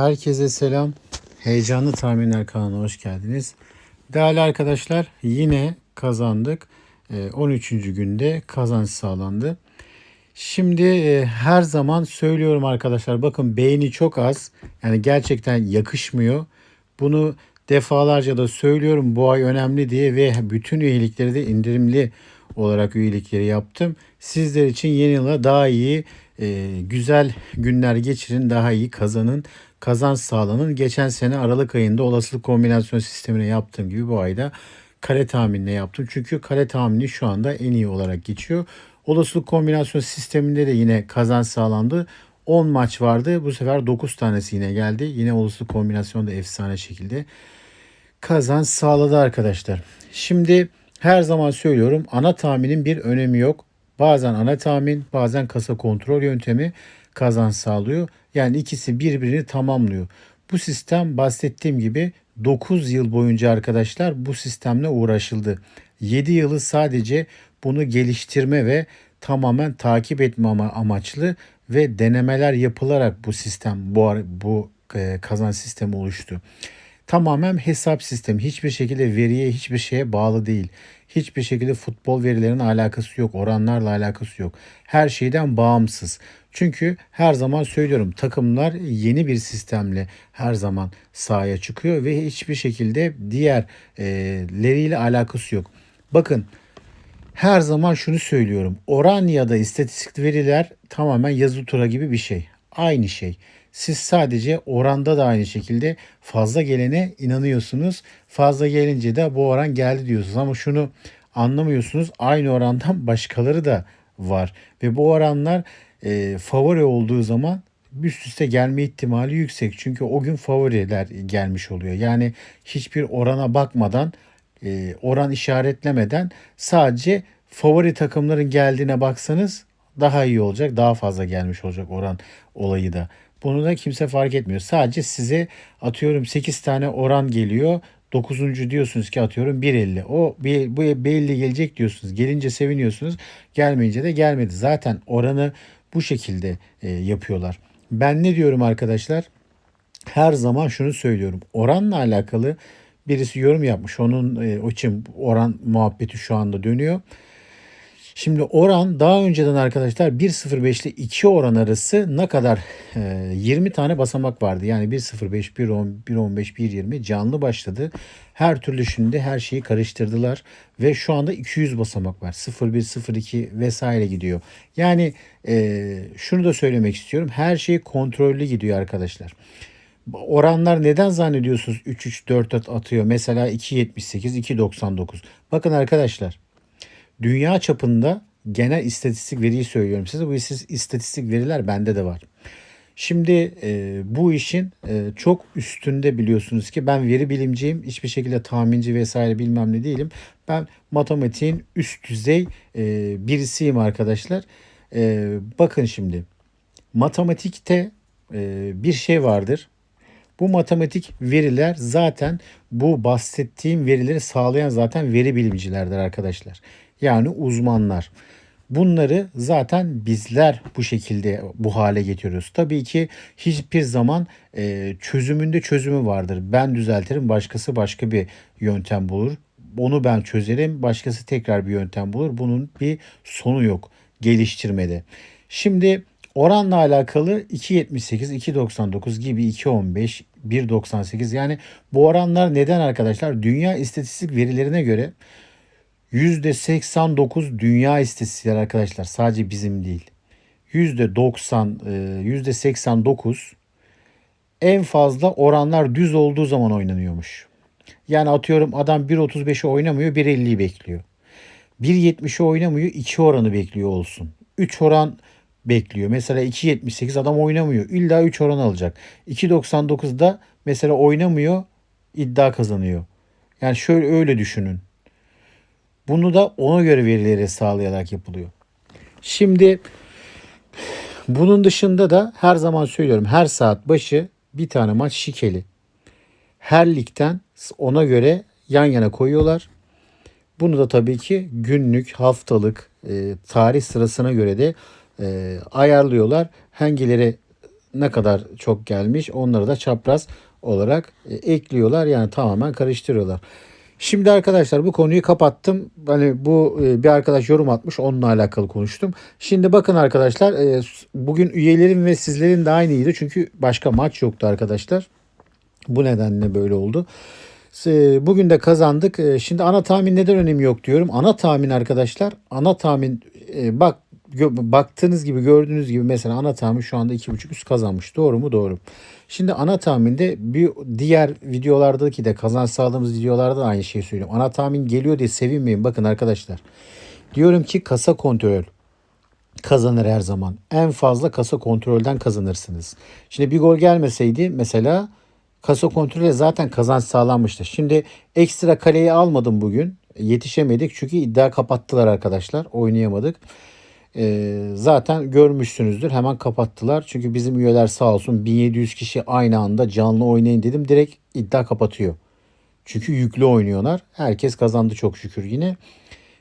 Herkese selam. Heyecanlı Tahminler kanalına hoş geldiniz. Değerli arkadaşlar yine kazandık. Ee, 13. günde kazanç sağlandı. Şimdi e, her zaman söylüyorum arkadaşlar bakın beğeni çok az. Yani gerçekten yakışmıyor. Bunu defalarca da söylüyorum bu ay önemli diye ve bütün üyelikleri de indirimli olarak üyelikleri yaptım. Sizler için yeni yıla daha iyi e, güzel günler geçirin, daha iyi kazanın, kazanç sağlanın. Geçen sene Aralık ayında olasılık kombinasyon sistemine yaptığım gibi bu ayda kare tahminine yaptım. Çünkü kare tahmini şu anda en iyi olarak geçiyor. Olasılık kombinasyon sisteminde de yine kazanç sağlandı. 10 maç vardı. Bu sefer 9 tanesi yine geldi. Yine olasılık kombinasyon da efsane şekilde kazanç sağladı arkadaşlar. Şimdi her zaman söylüyorum ana tahminin bir önemi yok. Bazen ana tahmin bazen kasa kontrol yöntemi kazanç sağlıyor. Yani ikisi birbirini tamamlıyor. Bu sistem bahsettiğim gibi 9 yıl boyunca arkadaşlar bu sistemle uğraşıldı. 7 yılı sadece bunu geliştirme ve tamamen takip etme ama- amaçlı ve denemeler yapılarak bu sistem bu bu e, kazanç sistemi oluştu tamamen hesap sistemi. Hiçbir şekilde veriye, hiçbir şeye bağlı değil. Hiçbir şekilde futbol verilerinin alakası yok, oranlarla alakası yok. Her şeyden bağımsız. Çünkü her zaman söylüyorum takımlar yeni bir sistemle her zaman sahaya çıkıyor ve hiçbir şekilde diğerleriyle alakası yok. Bakın her zaman şunu söylüyorum. Oran ya da istatistik veriler tamamen yazı tura gibi bir şey. Aynı şey. Siz sadece oranda da aynı şekilde fazla gelene inanıyorsunuz. Fazla gelince de bu oran geldi diyorsunuz. Ama şunu anlamıyorsunuz. Aynı orandan başkaları da var. Ve bu oranlar e, favori olduğu zaman üst üste gelme ihtimali yüksek. Çünkü o gün favoriler gelmiş oluyor. Yani hiçbir orana bakmadan e, oran işaretlemeden sadece favori takımların geldiğine baksanız daha iyi olacak. Daha fazla gelmiş olacak oran olayı da. Bunu da kimse fark etmiyor. Sadece size atıyorum 8 tane oran geliyor. 9. diyorsunuz ki atıyorum 1.50. O bu belli gelecek diyorsunuz. Gelince seviniyorsunuz. Gelmeyince de gelmedi. Zaten oranı bu şekilde e, yapıyorlar. Ben ne diyorum arkadaşlar? her zaman şunu söylüyorum. Oranla alakalı birisi yorum yapmış. Onun e, için oran muhabbeti şu anda dönüyor. Şimdi oran daha önceden arkadaşlar 1.05 ile 2 oran arası ne kadar e, 20 tane basamak vardı. Yani 1.05, 1.10, 1.15, 1.20 canlı başladı. Her türlü şimdi her şeyi karıştırdılar ve şu anda 200 basamak var. 0.1, 0.2 vesaire gidiyor. Yani e, şunu da söylemek istiyorum. Her şey kontrollü gidiyor arkadaşlar. Oranlar neden zannediyorsunuz 3-3-4-4 atıyor? Mesela 2.78, 2.99. Bakın arkadaşlar dünya çapında genel istatistik veriyi söylüyorum size. Bu is- istatistik veriler bende de var. Şimdi e, bu işin e, çok üstünde biliyorsunuz ki ben veri bilimciyim. Hiçbir şekilde tahminci vesaire bilmem ne değilim. Ben matematiğin üst düzey e, birisiyim arkadaşlar. E, bakın şimdi matematikte e, bir şey vardır. Bu matematik veriler zaten bu bahsettiğim verileri sağlayan zaten veri bilimcilerdir arkadaşlar. Yani uzmanlar. Bunları zaten bizler bu şekilde bu hale getiriyoruz. Tabii ki hiçbir zaman e, çözümünde çözümü vardır. Ben düzeltirim, başkası başka bir yöntem bulur. Onu ben çözerim, başkası tekrar bir yöntem bulur. Bunun bir sonu yok geliştirmede. Şimdi oranla alakalı 2.78, 2.99 gibi 2.15, 1.98 yani bu oranlar neden arkadaşlar? Dünya istatistik verilerine göre %89 dünya istatistikleri arkadaşlar sadece bizim değil. %90, e, %89 en fazla oranlar düz olduğu zaman oynanıyormuş. Yani atıyorum adam 1.35'i oynamıyor 1.50'yi bekliyor. 1.70'i oynamıyor 2 oranı bekliyor olsun. 3 oran bekliyor. Mesela 2.78 adam oynamıyor. İlla 3 oran alacak. 2.99'da mesela oynamıyor iddia kazanıyor. Yani şöyle öyle düşünün. Bunu da ona göre verileri sağlayarak yapılıyor. Şimdi bunun dışında da her zaman söylüyorum her saat başı bir tane maç şikeli. Her ligden ona göre yan yana koyuyorlar. Bunu da tabii ki günlük, haftalık, e, tarih sırasına göre de e, ayarlıyorlar. Hangileri ne kadar çok gelmiş onları da çapraz olarak e, ekliyorlar. Yani tamamen karıştırıyorlar. Şimdi arkadaşlar bu konuyu kapattım. Hani bu e, bir arkadaş yorum atmış onunla alakalı konuştum. Şimdi bakın arkadaşlar e, bugün üyelerin ve sizlerin de aynıydı. Çünkü başka maç yoktu arkadaşlar. Bu nedenle böyle oldu. Bugün de kazandık. E, Şimdi ana tahmin neden önemi yok diyorum. Ana tahmin arkadaşlar. Ana tahmin bak baktığınız gibi gördüğünüz gibi mesela ana tahmin şu anda 2.5 üst kazanmış. Doğru mu? Doğru. Şimdi ana tahminde bir diğer videolardaki de kazanç sağladığımız videolarda da aynı şeyi söylüyorum. Ana tahmin geliyor diye sevinmeyin. Bakın arkadaşlar. Diyorum ki kasa kontrol kazanır her zaman. En fazla kasa kontrolden kazanırsınız. Şimdi bir gol gelmeseydi mesela kasa kontrole zaten kazanç sağlanmıştı. Şimdi ekstra kaleyi almadım bugün. Yetişemedik çünkü iddia kapattılar arkadaşlar. Oynayamadık. Ee, zaten görmüşsünüzdür. Hemen kapattılar. Çünkü bizim üyeler sağ olsun 1700 kişi aynı anda canlı oynayın dedim. Direkt iddia kapatıyor. Çünkü yüklü oynuyorlar. Herkes kazandı çok şükür yine.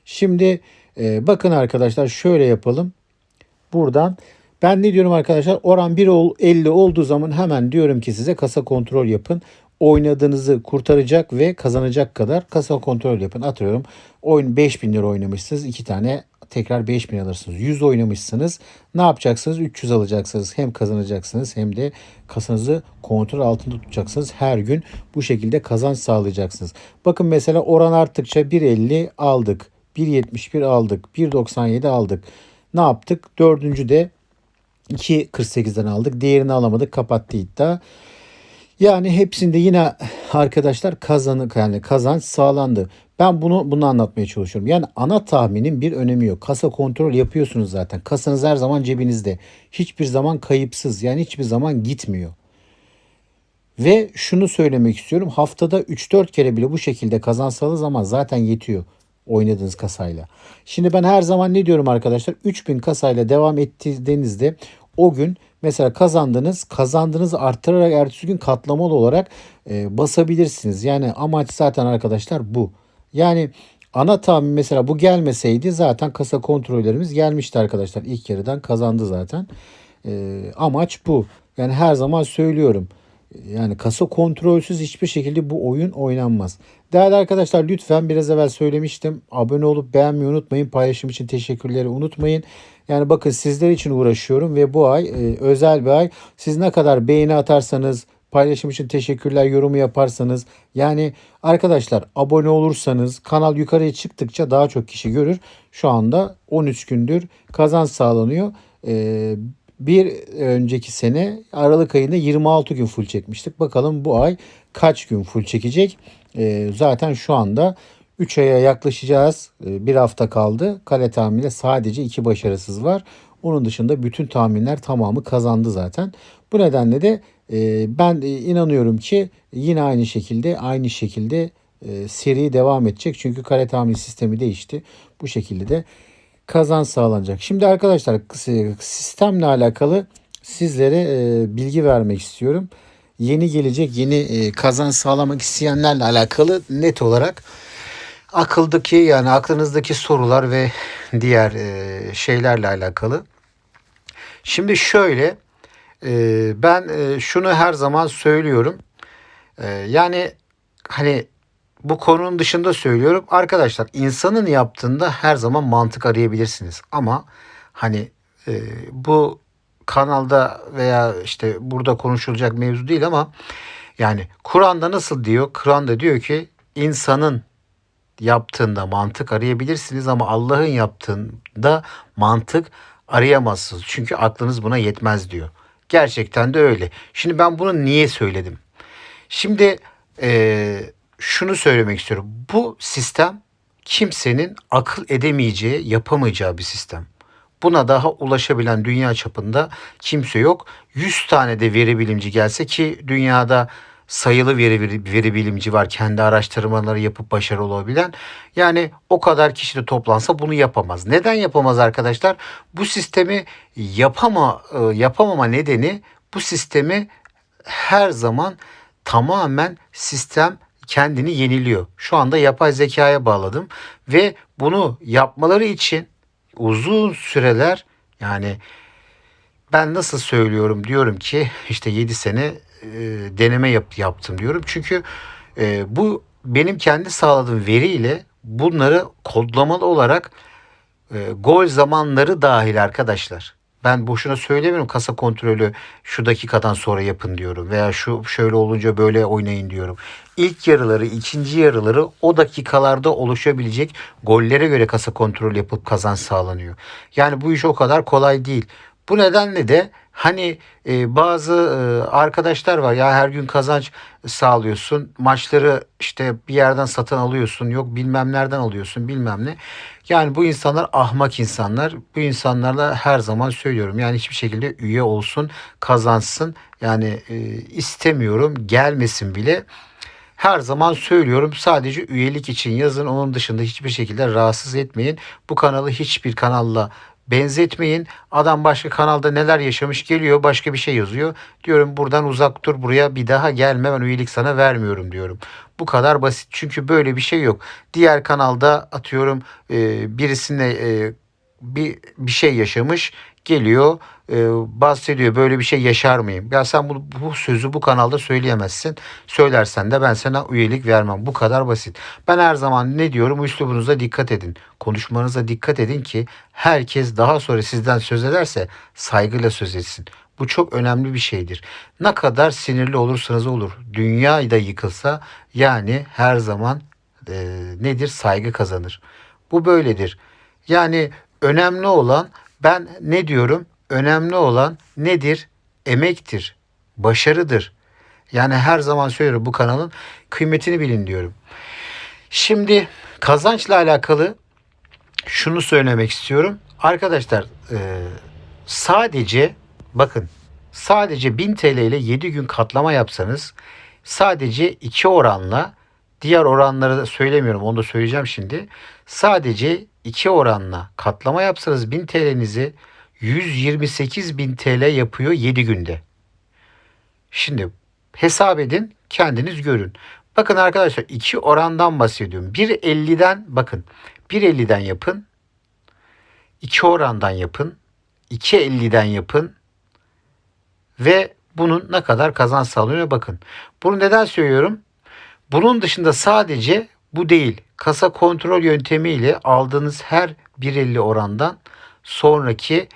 Şimdi e, bakın arkadaşlar şöyle yapalım. Buradan ben ne diyorum arkadaşlar? Oran 1.50 olduğu zaman hemen diyorum ki size kasa kontrol yapın. Oynadığınızı kurtaracak ve kazanacak kadar kasa kontrol yapın. Atıyorum oyun 5000 lira oynamışsınız. iki tane tekrar 5000 alırsınız. 100 oynamışsınız. Ne yapacaksınız? 300 alacaksınız. Hem kazanacaksınız hem de kasanızı kontrol altında tutacaksınız. Her gün bu şekilde kazanç sağlayacaksınız. Bakın mesela oran arttıkça 1.50 aldık. 1.71 aldık. 1.97 aldık. Ne yaptık? Dördüncü de 2.48'den aldık. Diğerini alamadık. Kapattı iddia. Yani hepsinde yine arkadaşlar kazanık yani kazanç sağlandı. Ben bunu bunu anlatmaya çalışıyorum. Yani ana tahminin bir önemi yok. Kasa kontrol yapıyorsunuz zaten. Kasanız her zaman cebinizde. Hiçbir zaman kayıpsız. Yani hiçbir zaman gitmiyor. Ve şunu söylemek istiyorum. Haftada 3-4 kere bile bu şekilde kazansanız zaman zaten yetiyor oynadığınız kasayla. Şimdi ben her zaman ne diyorum arkadaşlar? 3000 kasayla devam ettiğinizde o gün mesela kazandınız, kazandığınızı arttırarak ertesi gün katlamalı olarak e, basabilirsiniz. Yani amaç zaten arkadaşlar bu. Yani ana tahmin mesela bu gelmeseydi zaten kasa kontrollerimiz gelmişti arkadaşlar. İlk yarıdan kazandı zaten. E, amaç bu. Yani her zaman söylüyorum. Yani kasa kontrolsüz hiçbir şekilde bu oyun oynanmaz. Değerli arkadaşlar lütfen biraz evvel söylemiştim. Abone olup beğenmeyi unutmayın. Paylaşım için teşekkürleri unutmayın. Yani bakın sizler için uğraşıyorum ve bu ay e, özel bir ay. Siz ne kadar beğeni atarsanız, paylaşım için teşekkürler yorumu yaparsanız yani arkadaşlar abone olursanız kanal yukarıya çıktıkça daha çok kişi görür. Şu anda 13 gündür kazanç sağlanıyor. Ee, bir önceki sene Aralık ayında 26 gün full çekmiştik. Bakalım bu ay kaç gün full çekecek. Ee, zaten şu anda 3 aya yaklaşacağız. Ee, bir hafta kaldı. Kale tahminde sadece 2 başarısız var. Onun dışında bütün tahminler tamamı kazandı zaten. Bu nedenle de e, ben e, inanıyorum ki yine aynı şekilde aynı şekilde e, seri devam edecek. Çünkü kare tahmin sistemi değişti. Bu şekilde de kazanç sağlanacak. Şimdi arkadaşlar sistemle alakalı sizlere e, bilgi vermek istiyorum. Yeni gelecek yeni e, kazanç sağlamak isteyenlerle alakalı net olarak akıldaki yani aklınızdaki sorular ve diğer e, şeylerle alakalı. Şimdi şöyle e, ben şunu her zaman söylüyorum. Yani hani bu konunun dışında söylüyorum. Arkadaşlar insanın yaptığında her zaman mantık arayabilirsiniz. Ama hani e, bu kanalda veya işte burada konuşulacak mevzu değil ama yani Kur'an'da nasıl diyor? Kur'an'da diyor ki insanın yaptığında mantık arayabilirsiniz ama Allah'ın yaptığında mantık arayamazsınız. Çünkü aklınız buna yetmez diyor. Gerçekten de öyle. Şimdi ben bunu niye söyledim? Şimdi e, şunu söylemek istiyorum. Bu sistem kimsenin akıl edemeyeceği, yapamayacağı bir sistem. Buna daha ulaşabilen dünya çapında kimse yok. 100 tane de veri bilimci gelse ki dünyada sayılı veri, veri, bilimci var. Kendi araştırmaları yapıp başarılı olabilen. Yani o kadar kişi de toplansa bunu yapamaz. Neden yapamaz arkadaşlar? Bu sistemi yapama e, yapamama nedeni bu sistemi her zaman tamamen sistem kendini yeniliyor. Şu anda yapay zekaya bağladım ve bunu yapmaları için uzun süreler yani ben nasıl söylüyorum diyorum ki işte 7 sene e, deneme yap, yaptım diyorum. Çünkü e, bu benim kendi sağladığım veriyle bunları kodlamalı olarak e, gol zamanları dahil arkadaşlar. Ben boşuna söylemiyorum kasa kontrolü şu dakikadan sonra yapın diyorum veya şu şöyle olunca böyle oynayın diyorum. İlk yarıları, ikinci yarıları o dakikalarda oluşabilecek gollere göre kasa kontrol yapıp kazanç sağlanıyor. Yani bu iş o kadar kolay değil. Bu nedenle de hani e, bazı e, arkadaşlar var ya her gün kazanç sağlıyorsun. Maçları işte bir yerden satın alıyorsun. Yok bilmem nereden alıyorsun bilmem ne. Yani bu insanlar ahmak insanlar. Bu insanlarla her zaman söylüyorum. Yani hiçbir şekilde üye olsun, kazansın. Yani e, istemiyorum, gelmesin bile. Her zaman söylüyorum sadece üyelik için yazın. Onun dışında hiçbir şekilde rahatsız etmeyin. Bu kanalı hiçbir kanalla benzetmeyin. Adam başka kanalda neler yaşamış geliyor başka bir şey yazıyor. Diyorum buradan uzak dur buraya bir daha gelme ben üyelik sana vermiyorum diyorum. Bu kadar basit çünkü böyle bir şey yok. Diğer kanalda atıyorum birisine bir, bir şey yaşamış geliyor e, bahsediyor böyle bir şey yaşar mıyım? Ya sen bu, bu sözü bu kanalda söyleyemezsin. Söylersen de ben sana üyelik vermem. Bu kadar basit. Ben her zaman ne diyorum? Üslubunuza dikkat edin. Konuşmanıza dikkat edin ki herkes daha sonra sizden söz ederse saygıyla söz etsin. Bu çok önemli bir şeydir. Ne kadar sinirli olursanız olur. Dünya da yıkılsa yani her zaman e, nedir? Saygı kazanır. Bu böyledir. Yani önemli olan ben ne diyorum? Önemli olan nedir? Emektir, başarıdır. Yani her zaman söylüyorum bu kanalın kıymetini bilin diyorum. Şimdi kazançla alakalı şunu söylemek istiyorum. Arkadaşlar e, sadece bakın sadece 1000 TL ile 7 gün katlama yapsanız sadece 2 oranla diğer oranları da söylemiyorum onu da söyleyeceğim şimdi. Sadece 2 oranla katlama yapsanız 1000 TL'nizi 128 bin TL yapıyor 7 günde. Şimdi hesap edin kendiniz görün. Bakın arkadaşlar iki orandan bahsediyorum. 1.50'den bakın 1.50'den yapın. 2 orandan yapın. 2.50'den yapın. Ve bunun ne kadar kazanç sağlıyor bakın. Bunu neden söylüyorum? Bunun dışında sadece bu değil. Kasa kontrol yöntemiyle aldığınız her 1.50 orandan sonraki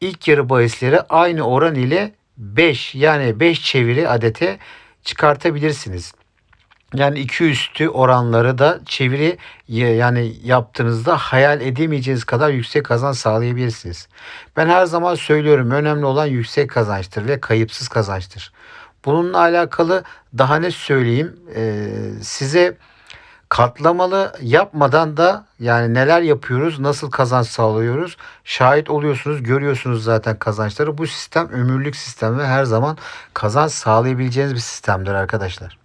ilk yarı bahisleri aynı oran ile 5 yani 5 çeviri adete çıkartabilirsiniz. Yani iki üstü oranları da çeviri yani yaptığınızda hayal edemeyeceğiniz kadar yüksek kazanç sağlayabilirsiniz. Ben her zaman söylüyorum önemli olan yüksek kazançtır ve kayıpsız kazançtır. Bununla alakalı daha ne söyleyeyim ee, size katlamalı yapmadan da yani neler yapıyoruz, nasıl kazanç sağlıyoruz şahit oluyorsunuz, görüyorsunuz zaten kazançları. Bu sistem ömürlük sistem ve her zaman kazanç sağlayabileceğiniz bir sistemdir arkadaşlar.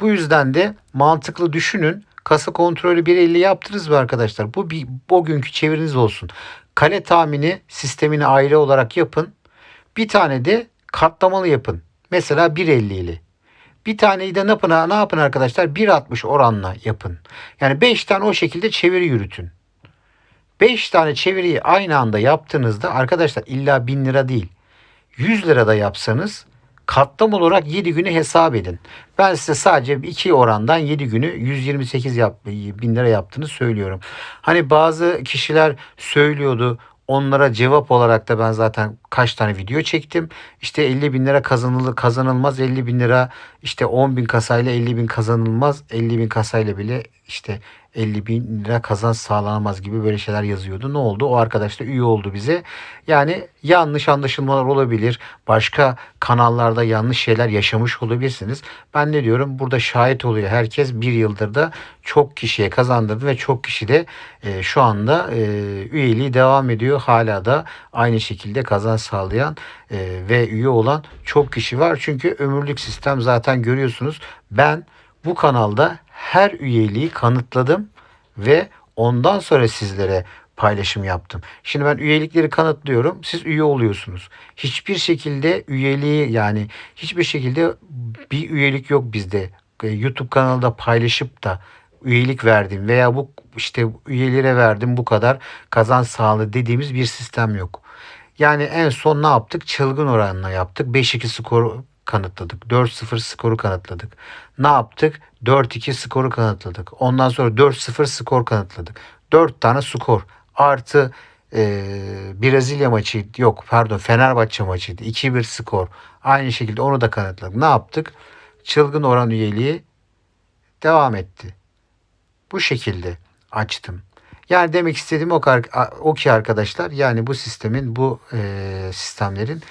Bu yüzden de mantıklı düşünün. Kasa kontrolü 1.50 yaptınız mı arkadaşlar? Bu bir bugünkü çeviriniz olsun. Kale tahmini sistemini ayrı olarak yapın. Bir tane de katlamalı yapın. Mesela 1.50 ile. Bir taneyi de ne yapın, ne yapın arkadaşlar? 1.60 oranla yapın. Yani 5 tane o şekilde çeviri yürütün. 5 tane çeviriyi aynı anda yaptığınızda arkadaşlar illa 1000 lira değil. 100 lira da yapsanız katlam olarak 7 günü hesap edin. Ben size sadece 2 orandan 7 günü 128 yap, bin lira yaptığını söylüyorum. Hani bazı kişiler söylüyordu Onlara cevap olarak da ben zaten kaç tane video çektim. İşte 50 bin lira kazanılır, kazanılmaz 50 bin lira işte 10 bin kasayla 50 bin kazanılmaz 50 bin kasayla bile işte 50 bin lira kazanç sağlanamaz gibi böyle şeyler yazıyordu. Ne oldu? O arkadaş da üye oldu bize. Yani yanlış anlaşılmalar olabilir. Başka kanallarda yanlış şeyler yaşamış olabilirsiniz. Ben ne diyorum? Burada şahit oluyor. Herkes bir yıldır da çok kişiye kazandırdı ve çok kişi de e, şu anda e, üyeliği devam ediyor. Hala da aynı şekilde kazanç sağlayan e, ve üye olan çok kişi var. Çünkü ömürlük sistem zaten görüyorsunuz. Ben bu kanalda her üyeliği kanıtladım ve ondan sonra sizlere paylaşım yaptım. Şimdi ben üyelikleri kanıtlıyorum. Siz üye oluyorsunuz. Hiçbir şekilde üyeliği yani hiçbir şekilde bir üyelik yok bizde. E, YouTube kanalında paylaşıp da üyelik verdim veya bu işte üyelere verdim bu kadar kazanç sağladı dediğimiz bir sistem yok. Yani en son ne yaptık? Çılgın oranla yaptık. 5-2 skoru kanıtladık. 4-0 skoru kanıtladık. Ne yaptık? 4-2 skoru kanıtladık. Ondan sonra 4-0 skor kanıtladık. 4 tane skor. Artı e, Brezilya maçı yok pardon Fenerbahçe maçıydı. 2-1 skor. Aynı şekilde onu da kanıtladık. Ne yaptık? Çılgın oran üyeliği devam etti. Bu şekilde açtım. Yani demek istediğim o, o ki arkadaşlar yani bu sistemin bu e, sistemlerin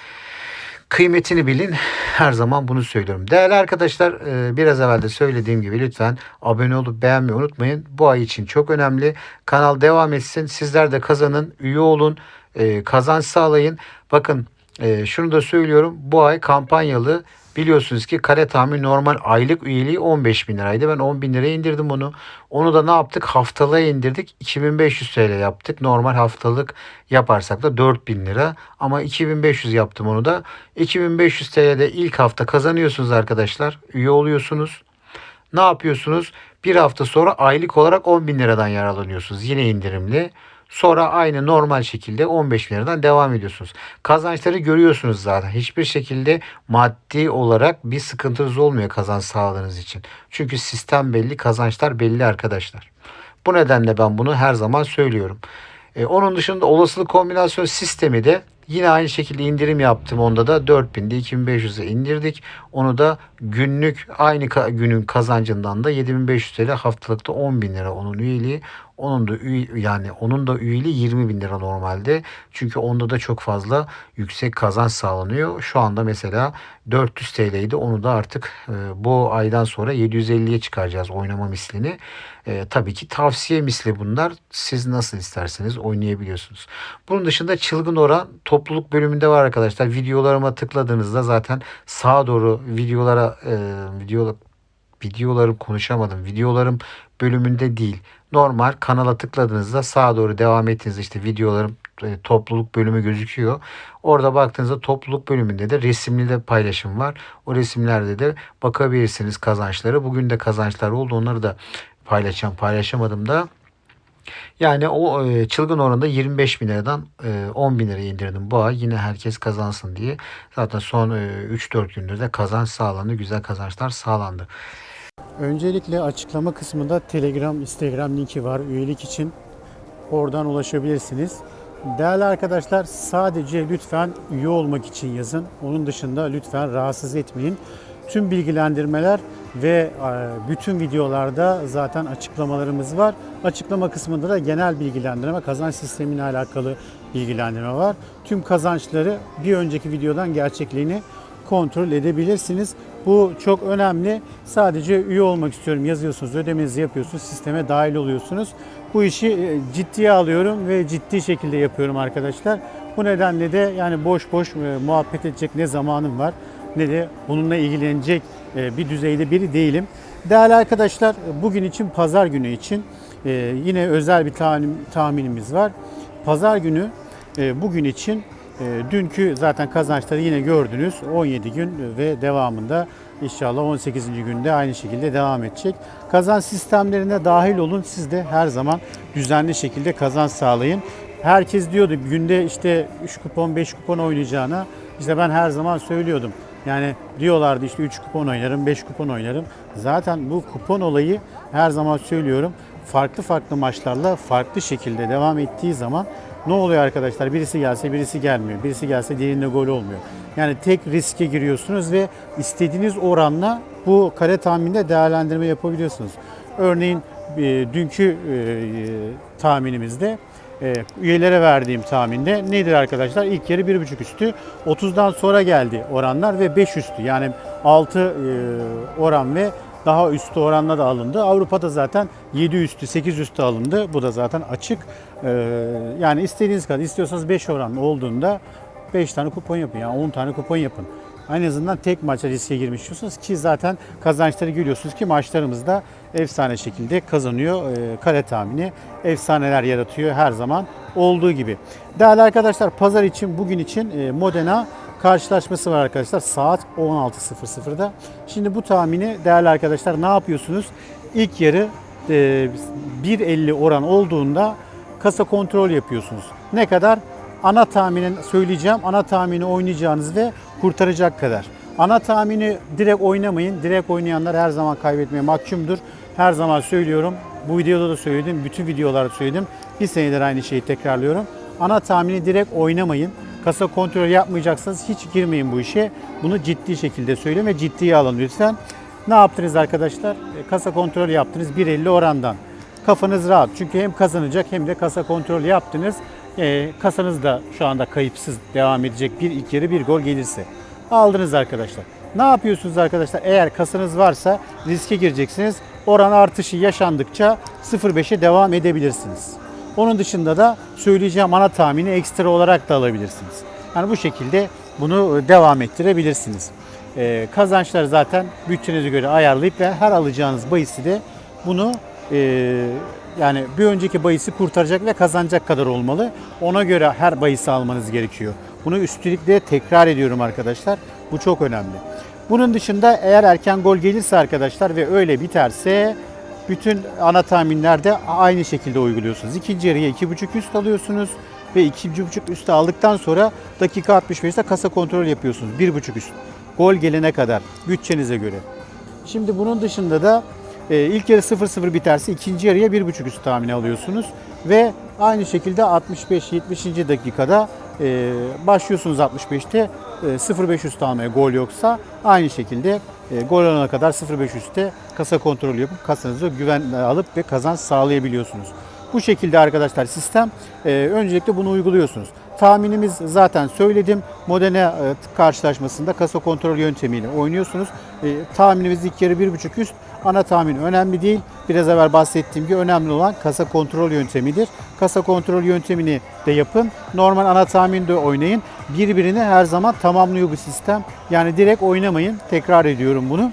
kıymetini bilin. Her zaman bunu söylüyorum. Değerli arkadaşlar e, biraz evvel de söylediğim gibi lütfen abone olup beğenmeyi unutmayın. Bu ay için çok önemli. Kanal devam etsin. Sizler de kazanın, üye olun, e, kazanç sağlayın. Bakın e, şunu da söylüyorum. Bu ay kampanyalı Biliyorsunuz ki kare tahmin normal aylık üyeliği 15 bin liraydı. Ben 10 bin liraya indirdim onu. Onu da ne yaptık? Haftalığa indirdik. 2500 TL yaptık. Normal haftalık yaparsak da 4000 lira. Ama 2500 yaptım onu da. 2500 TL'de ilk hafta kazanıyorsunuz arkadaşlar. Üye oluyorsunuz. Ne yapıyorsunuz? Bir hafta sonra aylık olarak 10 bin liradan yararlanıyorsunuz. Yine indirimli. Sonra aynı normal şekilde 15 bin liradan devam ediyorsunuz. Kazançları görüyorsunuz zaten. Hiçbir şekilde maddi olarak bir sıkıntınız olmuyor kazanç sağladığınız için. Çünkü sistem belli, kazançlar belli arkadaşlar. Bu nedenle ben bunu her zaman söylüyorum. Ee, onun dışında olasılık kombinasyon sistemi de Yine aynı şekilde indirim yaptım. Onda da 4000'de 2500'e indirdik. Onu da günlük aynı günün kazancından da 7500 TL haftalıkta 10 bin lira onun üyeliği. Onun da üye, yani onun da üyeliği 20 bin lira normalde. Çünkü onda da çok fazla yüksek kazanç sağlanıyor. Şu anda mesela 400 TL'ydi. Onu da artık e, bu aydan sonra 750'ye çıkaracağız oynama mislini. E, tabii ki tavsiye misli bunlar. Siz nasıl isterseniz oynayabiliyorsunuz. Bunun dışında çılgın oran topluluk bölümünde var arkadaşlar. Videolarıma tıkladığınızda zaten sağa doğru videolara e, video videolarım konuşamadım. Videolarım bölümünde değil. Normal kanala tıkladığınızda sağa doğru devam ettiğinizde işte videolarım e, topluluk bölümü gözüküyor. Orada baktığınızda topluluk bölümünde de resimli de paylaşım var. O resimlerde de bakabilirsiniz kazançları. Bugün de kazançlar oldu. Onları da paylaşacağım. Paylaşamadım da. Yani o e, çılgın oranda 25 bin liradan e, 10 bin liraya indirdim bu ay. Yine herkes kazansın diye. Zaten son e, 3-4 gündür de kazanç sağlandı. Güzel kazançlar sağlandı. Öncelikle açıklama kısmında Telegram, Instagram linki var. Üyelik için oradan ulaşabilirsiniz. Değerli arkadaşlar sadece lütfen üye olmak için yazın. Onun dışında lütfen rahatsız etmeyin. Tüm bilgilendirmeler ve e, bütün videolarda zaten açıklamalarımız var. Açıklama kısmında da genel bilgilendirme, kazanç sistemiyle alakalı bilgilendirme var. Tüm kazançları bir önceki videodan gerçekliğini kontrol edebilirsiniz. Bu çok önemli. Sadece üye olmak istiyorum yazıyorsunuz, ödemenizi yapıyorsunuz, sisteme dahil oluyorsunuz. Bu işi e, ciddiye alıyorum ve ciddi şekilde yapıyorum arkadaşlar. Bu nedenle de yani boş boş e, muhabbet edecek ne zamanım var ne de bununla ilgilenecek bir düzeyde biri değilim. Değerli arkadaşlar bugün için pazar günü için yine özel bir tahminimiz var. Pazar günü bugün için e, dünkü zaten kazançları yine gördünüz. 17 gün ve devamında inşallah 18. günde aynı şekilde devam edecek. Kazanç sistemlerine dahil olun. Siz de her zaman düzenli şekilde kazanç sağlayın. Herkes diyordu günde işte 3 kupon 5 kupon oynayacağına. İşte ben her zaman söylüyordum. Yani diyorlardı işte 3 kupon oynarım, 5 kupon oynarım. Zaten bu kupon olayı her zaman söylüyorum. Farklı farklı maçlarla farklı şekilde devam ettiği zaman ne oluyor arkadaşlar? Birisi gelse birisi gelmiyor. Birisi gelse diğerinde gol olmuyor. Yani tek riske giriyorsunuz ve istediğiniz oranla bu kare tahminde değerlendirme yapabiliyorsunuz. Örneğin e, dünkü e, tahminimizde e, üyelere verdiğim tahminde nedir arkadaşlar? İlk yarı 1.5 üstü. 30'dan sonra geldi oranlar ve 5 üstü. Yani 6 e, oran ve daha üstü oranla da alındı. Avrupa'da zaten 7 üstü, 8 üstü alındı. Bu da zaten açık. Ee, yani istediğiniz kadar istiyorsanız 5 oran olduğunda 5 tane kupon yapın. Yani 10 tane kupon yapın. En azından tek maça riske girmiş oluyorsunuz ki zaten kazançları görüyorsunuz ki maçlarımızda efsane şekilde kazanıyor. E, kare tahmini efsaneler yaratıyor her zaman olduğu gibi. Değerli arkadaşlar pazar için bugün için e, Modena karşılaşması var arkadaşlar saat 16.00'da. Şimdi bu tahmini değerli arkadaşlar ne yapıyorsunuz? İlk yarı 1.50 e, oran olduğunda kasa kontrol yapıyorsunuz. Ne kadar? Ana tahminin söyleyeceğim. Ana tahmini oynayacağınız ve kurtaracak kadar. Ana tahmini direkt oynamayın. Direkt oynayanlar her zaman kaybetmeye mahkumdur. Her zaman söylüyorum. Bu videoda da söyledim. Bütün videolarda söyledim. Bir senedir aynı şeyi tekrarlıyorum. Ana tahmini direkt oynamayın. Kasa kontrolü yapmayacaksanız hiç girmeyin bu işe. Bunu ciddi şekilde söyleyeyim ve ciddiye alın lütfen. Ne yaptınız arkadaşlar? E, Kasa kontrolü yaptınız 1.50 orandan. Kafanız rahat. Çünkü hem kazanacak hem de kasa kontrolü yaptınız. E, kasanız da şu anda kayıpsız devam edecek. Bir ilk yarı bir gol gelirse. Aldınız arkadaşlar. Ne yapıyorsunuz arkadaşlar? Eğer kasanız varsa riske gireceksiniz. Oran artışı yaşandıkça 0.5'e devam edebilirsiniz. Onun dışında da söyleyeceğim ana tahmini ekstra olarak da alabilirsiniz. Yani bu şekilde bunu devam ettirebilirsiniz. Ee, kazançları zaten bütçenize göre ayarlayıp ve her alacağınız bahisi de bunu e, yani bir önceki bahisi kurtaracak ve kazanacak kadar olmalı. Ona göre her bahisi almanız gerekiyor. Bunu üstelik de tekrar ediyorum arkadaşlar. Bu çok önemli. Bunun dışında eğer erken gol gelirse arkadaşlar ve öyle biterse bütün ana tahminlerde aynı şekilde uyguluyorsunuz. İkinci yarıya 2.5 üst alıyorsunuz ve 2.5 üst aldıktan sonra dakika 65'te kasa kontrol yapıyorsunuz. 1.5 üst. Gol gelene kadar bütçenize göre. Şimdi bunun dışında da ilk yarı 0-0 biterse ikinci yarıya 1.5 üst tahmini alıyorsunuz. Ve aynı şekilde 65-70. dakikada e, başlıyorsunuz 65'te e, 0.5 üst almaya gol yoksa aynı şekilde e, gol olana kadar 0.5 üstte kasa kontrolü yapıp kasanızı güven alıp ve kazanç sağlayabiliyorsunuz. Bu şekilde arkadaşlar sistem e, öncelikle bunu uyguluyorsunuz. Tahminimiz zaten söyledim. Modene e, karşılaşmasında kasa kontrol yöntemiyle oynuyorsunuz. E, tahminimiz ilk yarı 1.5 üst. Ana tahmin önemli değil. Biraz evvel bahsettiğim gibi önemli olan kasa kontrol yöntemidir. Kasa kontrol yöntemini de yapın. Normal ana tahminde oynayın. Birbirini her zaman tamamlıyor bu sistem. Yani direkt oynamayın. Tekrar ediyorum bunu.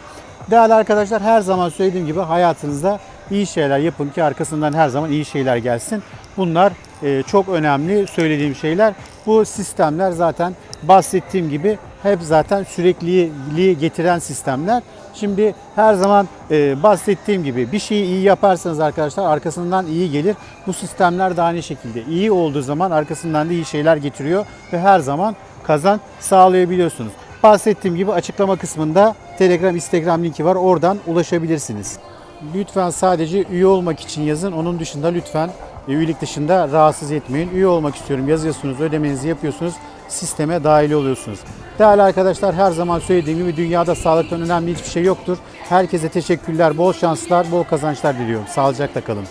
Değerli arkadaşlar her zaman söylediğim gibi hayatınızda iyi şeyler yapın ki arkasından her zaman iyi şeyler gelsin. Bunlar e, çok önemli söylediğim şeyler. Bu sistemler zaten bahsettiğim gibi hep zaten sürekliliği getiren sistemler. Şimdi her zaman e, bahsettiğim gibi bir şeyi iyi yaparsanız arkadaşlar arkasından iyi gelir. Bu sistemler de aynı şekilde iyi olduğu zaman arkasından da iyi şeyler getiriyor ve her zaman kazan sağlayabiliyorsunuz. Bahsettiğim gibi açıklama kısmında Telegram, Instagram linki var. Oradan ulaşabilirsiniz. Lütfen sadece üye olmak için yazın. Onun dışında lütfen e, üyelik dışında rahatsız etmeyin. Üye olmak istiyorum yazıyorsunuz, ödemenizi yapıyorsunuz. Sisteme dahil oluyorsunuz. Değerli arkadaşlar her zaman söylediğim gibi dünyada sağlıktan önemli hiçbir şey yoktur. Herkese teşekkürler, bol şanslar, bol kazançlar diliyorum. Sağlıcakla kalın.